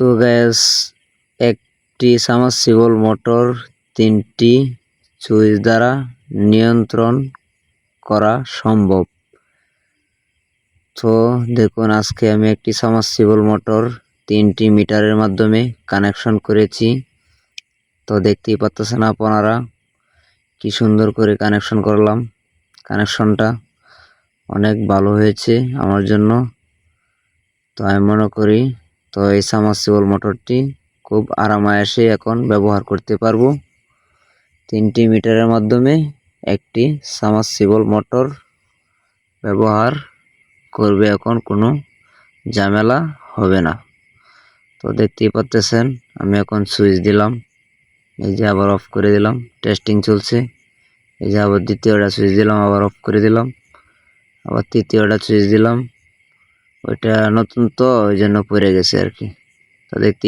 তো গ্যাস একটি submersible motor তিনটি সুইচ দ্বারা নিয়ন্ত্রণ করা সম্ভব। তো দেখুন, আজকে আমি একটি সামারসিবল মোটর তিনটি মিটারের মাধ্যমে কানেকশন করেছি। তো দেখতেই পাচ্ছেন আপনারা, কি সুন্দর করে কানেকশন করলাম। কানেকশনটা অনেক ভালো হয়েছে আমার জন্য। তো আমি মনে করি তো এই সামারসিবল মোটরটি খুব আরামায়াসে এখন ব্যবহার করতে পারব। তিনটি মিটারের মাধ্যমে একটি সামারসিবল মোটর ব্যবহার করবে এখন, কোনো ঝামেলা হবে না। তো দেখতেই পাচ্তেছেন আমি এখন সুইচ দিলাম, এই যে আবার অফ করে দিলাম, টেস্টিং চলছে। এই যে আবার দ্বিতীয়টা সুইচ দিলাম, আবার অফ করে দিলাম, আবার তৃতীয়টা সুইচ দিলাম ওইটা নতুন তো ওই জন্য পড়ে গেছে আর কি। তো দেখতে